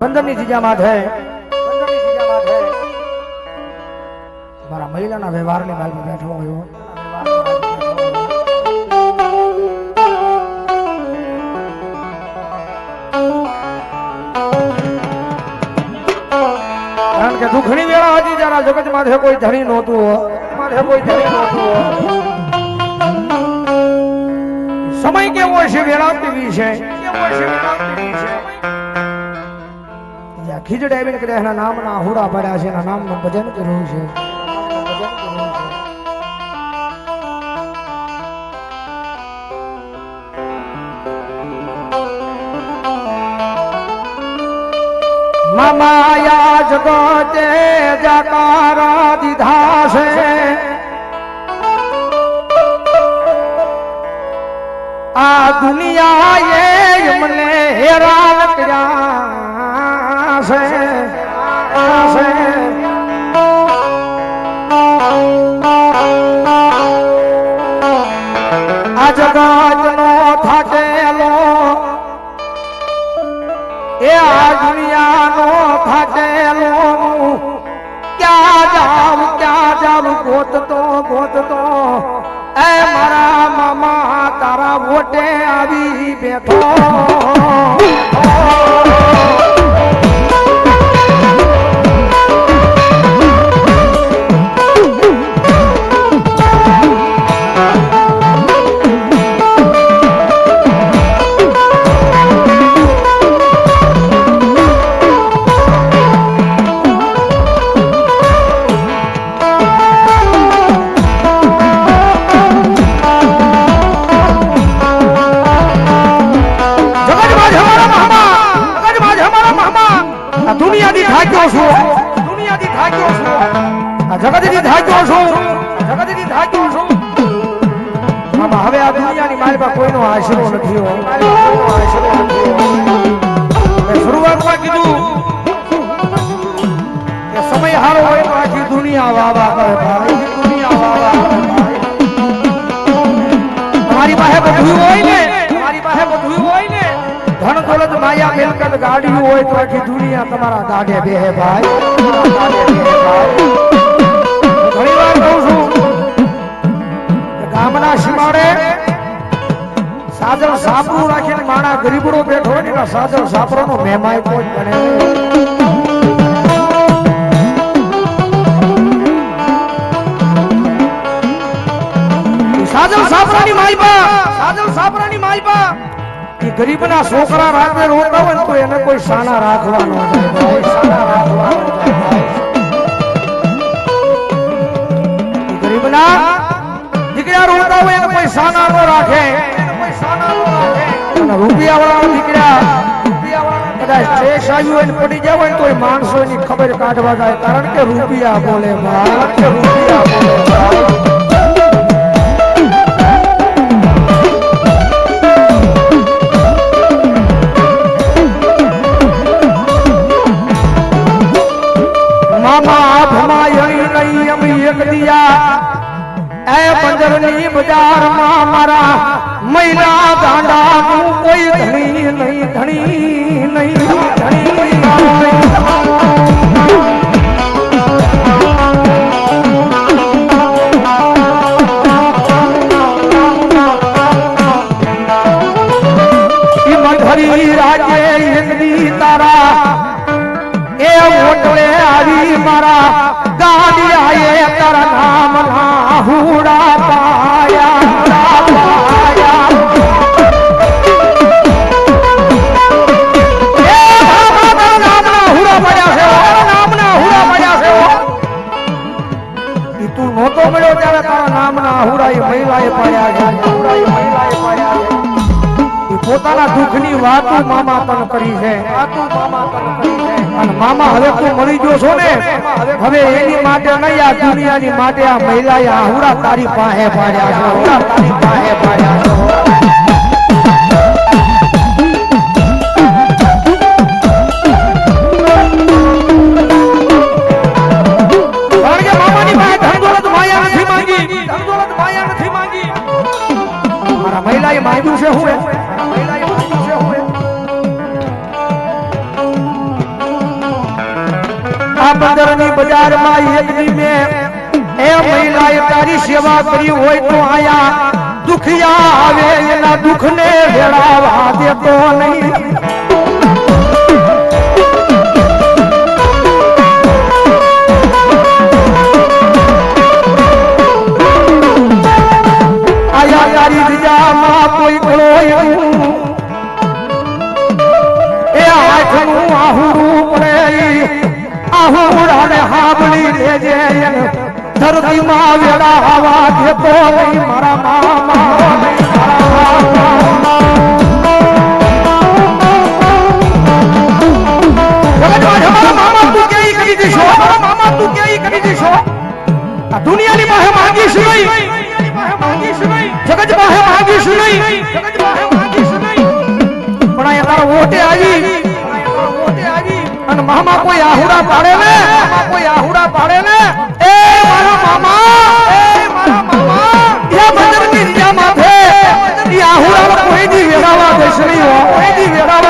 બંદરની જીજામાં છે. મારા મહિલાના વ્યવહારની માલ બેઠો હોય કારણ કે ઘણી વેળા હતી જરા જગત માથે કોઈ ધણી નહોતું માથે કોઈ ધણી નહોતું સમય કેવો છે વેળા પીવી છે? કેવો છે વેળા કેવી છે? ખીજડ આવીને કરે એના નામના આહુડા પડ્યા છે, એના નામનું ભજન કર્યું છે. મામાયા જગતે જકાર દીધા છે આ દુનિયાએ મને હેરાન કર્યા છે છે. આ જગત નો થાકેલો, એ આ દુનિયાનો થાકેલો. ક્યાં જાવ ક્યાં જાવ ગોતતો ગોતતો. એ મારા મામા તારા વોટે આવી બેઠો. થાક્યો છું. દુનિયાથી થાક્યો છું. આ જગતથી થાક્યો છું. જગતથી થાક્યો છું. હવે આ દુનિયાની મારી પાસે કોઈનો આશરો નથી શરૂઆતમાં કીધું કે સમય હારો હોય તો આખી દુનિયા વાહ કરે ભાઈ. દુનિયા ભાઈ. તમારી પાસે બધું હોય ને દોલત માયા મિલકત ગાડી હોય તો આખી દુનિયા તમારા ગાડે બેહે ભાઈ. ઘણી વાર કહું છું ગામના સીમાડે સાજલ સાપરું રાખીને માણા ગરીબડો બેઠો હોય ને એના સાપરો નો મહેમાય કોઈ બને સાજલ સાપરાની માઈબા સાજલ સાપરાની માઈબા એ ગરીબના છોકરા રાતે રોતા હોય તો એને કોઈ સાના રાખવાનો એ ગરીબના દીકરા રોતા હોય એને કોઈ સાના નો રાખે. રૂપિયા વાળા દીકરા કદાચ પડી જાય હોય ને તોય માણસો ની ખબર કાઢવા જાય. કારણ કે રૂપિયા બોલે કારણ કે રૂપિયા બોલે દિયા એ બંદરની બજારમાં મારા મહિલા દાંડાનું કોઈ ધણી નહીં ધણી નહીં, ધણી રાજે એકદી તારા, એ ઓટલે આવી મારા નામ પાડ્યા તારા નહોતો મળ્યો ત્યારે નામના હુડા મહિલાએ પાડ્યા છે હુડા એ મહિલાએ પાડ્યા છે. ઈ પોતાના દુઃખની વાતો મામા પણ કરી છે. વાતો મામા પણ અને મામા હવે તું મળી ગયો છો ને? હવે એની માટે નહીં, આ દુનિયાની માટે આ મહિલાએ આહુરા તારી પાસે પાડ્યા છે તારી પાસે પાડ્યા છે. માં એક દીમે એ મહિલાએ તારી સેવા કરી હોય તો આયા દુખિયા આવે, એના દુઃખને વેળાવા દેતો નહીં. ધરતી માં વેડા હવા દેતો નહીં મારા દુનિયાની પાસે માંગીશ નહીં પણ અહીંયા તારો વોટે આવી અને મામા કોઈ આહુરા પાડે ને કોઈ આહુડા પાડે ને મામા. કોઈ દી વેરાવા દેશ નહીં હો કોઈ દી વેરાવા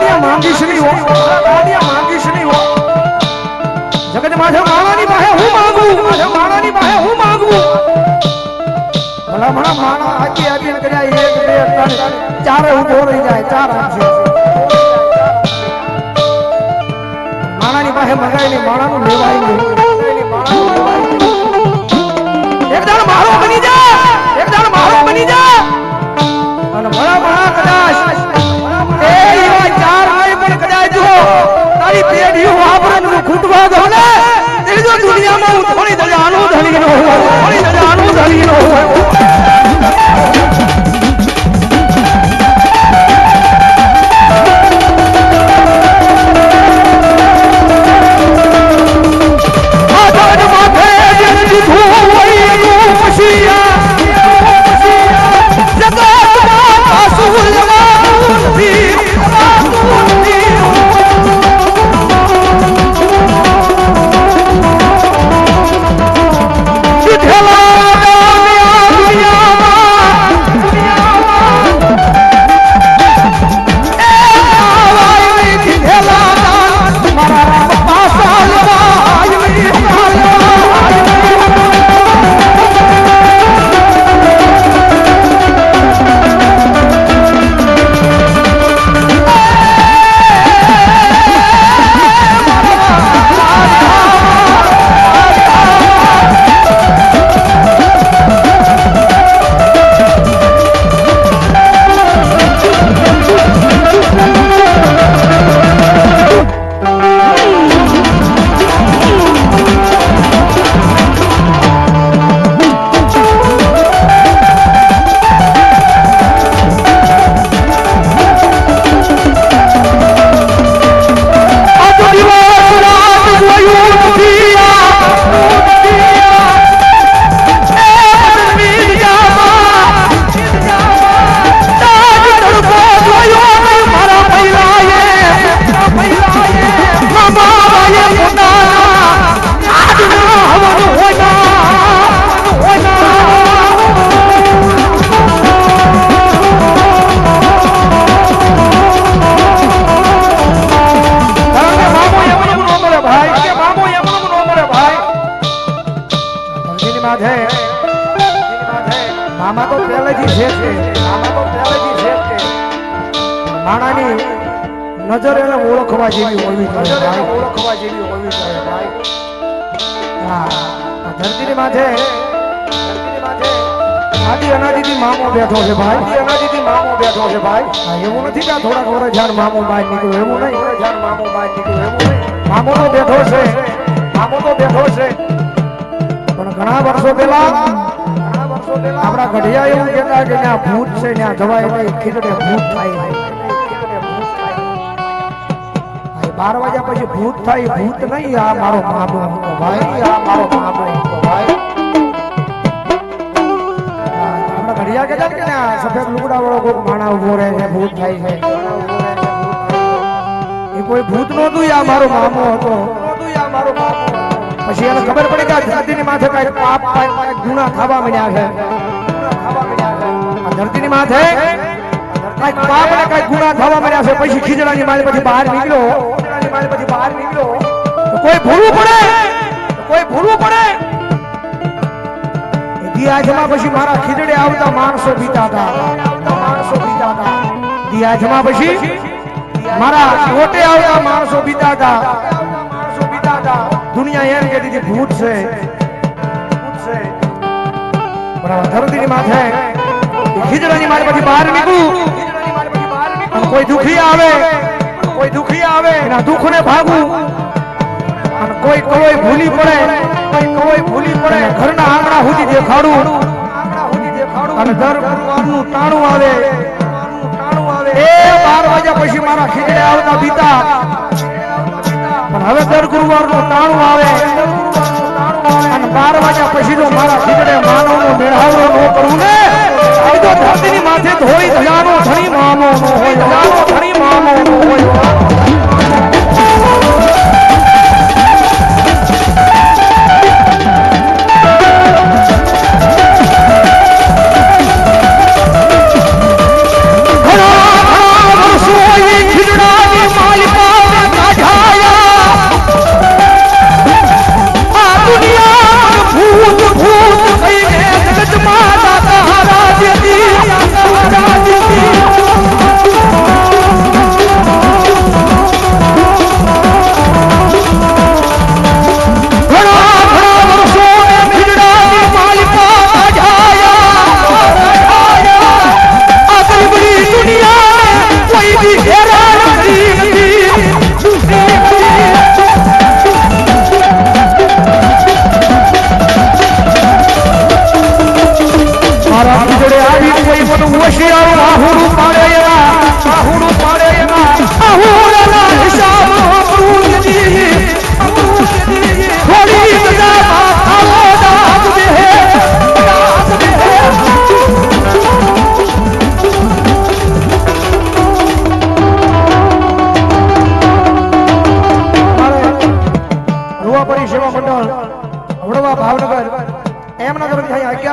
માંગીશ નહીં હો. માંગીશ નહીં હો. જગત માથે માણાની પાસે હું માંગુ? માથે માણાની પાસે હું માંગુ? ભલા ભલા માણા આખી આખી કર્યા એક, બે, ત્રણ, ચારે ઊભો રહી જાય, ચાર આપશે માણાની પાસે મગાઈ નહીં માણાનું લેવાય નહીં. એક મારો તારી પેઢીઓ વાપરન ખૂટવા દો ને. તેની જો દુનિયામાં હું થોડી દજાનું ધણી નો થોડી દજાનું ધણી નો મામા તો પહેલેથી છે. કે મામા તો પહેલેથી છે. કે માણાની નજર એને ઓળખવા જેવી હોવી નજર એને ઓળખવા જેવી હોવી જોઈએ ભાઈ. હા ધરતીની માથે ધરતીની માથે. આદિ અનાદિથી મામો બેઠો છે ભાઈ. આદિ અનાદિથી મામો બેઠો છે ભાઈ. એવું નથી કે થોડાક વર્ષ જાણ મામો બહાર નીકળ્યો એવું નહીં. જાણ મામો બહાર નીકળ્યો એવું નહીં. મામો તો બેઠો છે. મામો તો બેઠો છે. પણ ઘણા વર્ષો પહેલા ઘણા વર્ષો પહેલા આપણા ઘડિયા એવું કહેતા કે ત્યાં ભૂત છે, ત્યાં જવાય નહીં. ખીચડે ભૂત થાય. બાર વાગ્યા પછી ભૂત થાય. ભૂત નહીં, આ મારો મામો ભાઈ આ મારો મામો ભાઈ આપણા ઘડિયા કહેતા કે સફેદ લુગડા વાળો કોઈ માણા ઊભો રહે છે, ભૂત થાય છે. એ કોઈ ભૂત નહોતું આ મારો મામો હતો. પછી એને ખબર પડી કે ધરતીની માથે કઈ પાપ કઈ ગુના થવા મળ્યા છે. ધરતીની માથે કઈ પાપ ને કઈ ગુણા થવા મળ્યા છે. પછી ખીજડાની માળી પછી બહાર નીકળ્યો. પછી બહાર નીકળ્યો કોઈ ભૂલવું પડે? કોઈ ભૂલવું પડે? મારા ખીજડે આવતા માણસો પીતા હતા માણસો પીતા હતા પછી મારા કોટે આવતા માણસો પીતા હતા માણસો પીતા હતા દુનિયા એમ કહેતી હતી, ભૂત છે. ધરતીની માથે ખીજડાની મારી પછી બહાર નીકળું. કોઈ દુખી આવે, કોઈ દુખી આવે, એના દુઃખને ભાગવું અને કોઈ કોઈ ભૂલી પડે, કોઈ કોઈ ભૂલી પડે ઘરના આંગણા સુધી દેખાડું. અને દર ગુરુવારનું ટાણું આવે. એ બાર વાગ્યા પછી મારા ખીજડે આવતા પિતા પણ હવે દર ગુરુવારનું ટાણું આવે. અને બાર વાગ્યા પછી જો મારા માથે ધોઈ ધજાનો ધણી મામો નો હોય ધજાનો ધણી મામો નો હોય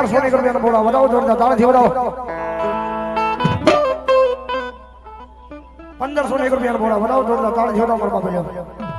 અગિયારસો ની રૂપિયા બોલા વધાવો, જોરદાર તાળાથી વધાવો. પંદરસો ની રૂપિયા બોલા વધાવો, જોરદાર તાળાથી વધાવો કરવા મળ્યો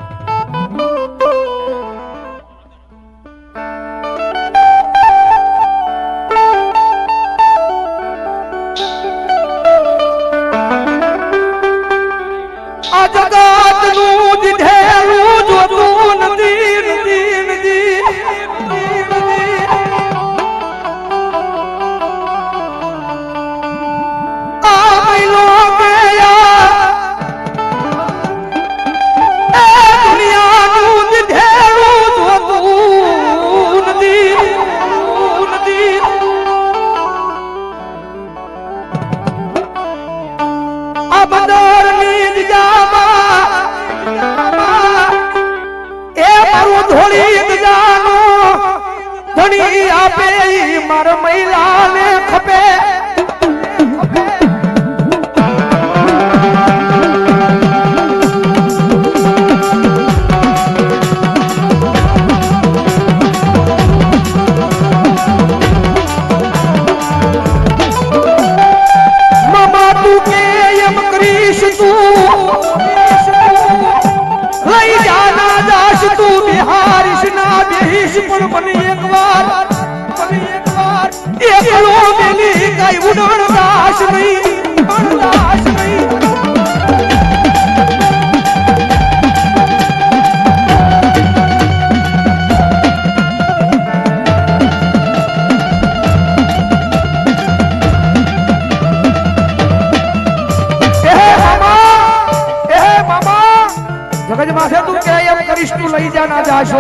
કૃષ્ણ લઈ જાના જાશો.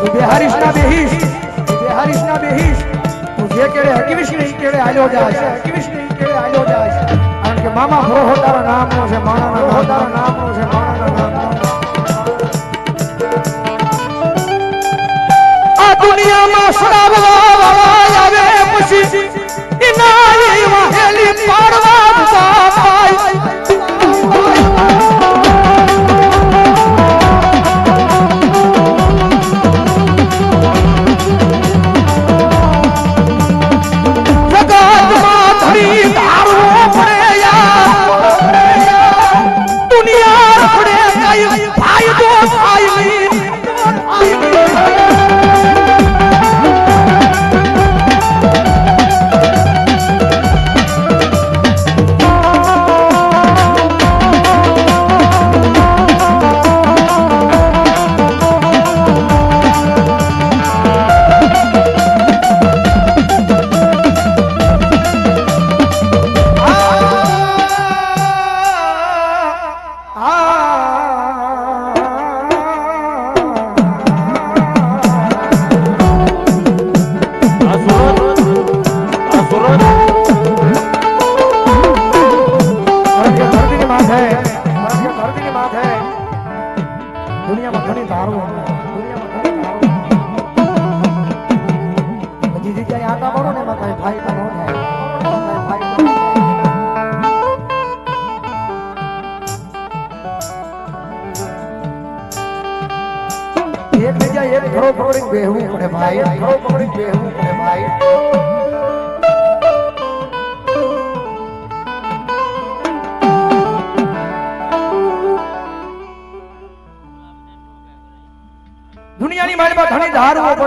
તું બેહારીશ ના બેહીશ. બેહારીશ ના બેહીશ. તું જે કેડે હકીશ નહીં કેડે આલ્યો જાશ. હકીશ નહીં કેડે આલ્યો જાશ. કારણ કે મામા હો નામનો છે, માણાના હો નામનો છે, માણાના નામનો આ દુનિયામાં સડાવવા આવે પછી ઇનાઈ વાહેલી પાડવા બાપા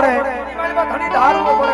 પડે ધણી ધારવું પડે